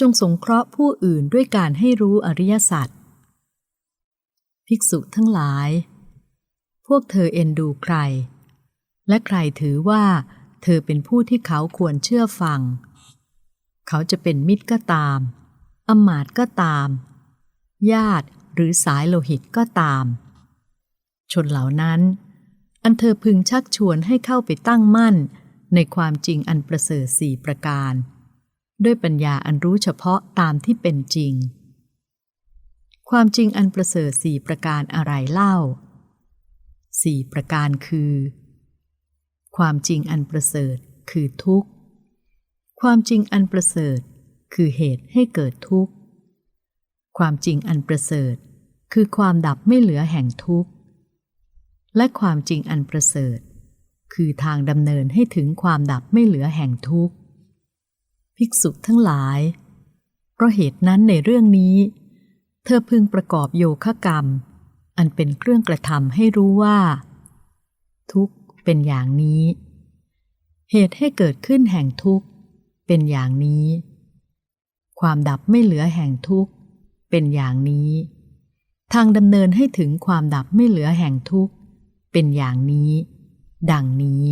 จงสงเคราะห์ผู้อื่นด้วยการให้รู้อริยสัจภิกษุทั้งหลาย พวกเธอเอ็นดูใคร และใครถือว่า เธอเป็นผู้ที่เขาควรเชื่อฟัง เขาจะเป็นมิตรก็ตาม อมาตก็ตาม ญาติหรือสายโลหิตก็ตาม ชนเหล่านั้น อันเธอพึงชักชวนให้เข้าไปตั้งมั่นในความจริงอันประเสริฐสี่ประการ ด้วยปัญญาอันรู้เฉพาะตามที่เป็นจริง ความจริงอันประเสริฐสี่ประการอะไรเล่าสี่ประการคือ ความจริงอันประเสริฐคือทุกข์ ความจริงอันประเสริฐคือเหตุให้เกิดทุกข์ ความจริงอันประเสริฐ คือความดับไม่เหลือแห่งทุกข์ และความจริงอันประเสริฐ คือทางดำเนินให้ถึงความดับไม่เหลือแห่งทุกข์ ภิกษุทั้งหลาย เพราะเหตุนั้นในเรื่องนี้ เธอพึงประกอบโยคะกรรม อันเป็นเครื่องกระทำให้รู้ว่า ทุกข์เป็นอย่างนี้ เหตุให้เกิดขึ้นแห่งทุกข์เป็นอย่างนี้ ความดับไม่เหลือแห่งทุกข์เป็นอย่างนี้ ทางดำเนินให้ถึงความดับไม่เหลือแห่งทุกข์เป็นอย่างนี้ ดังนี้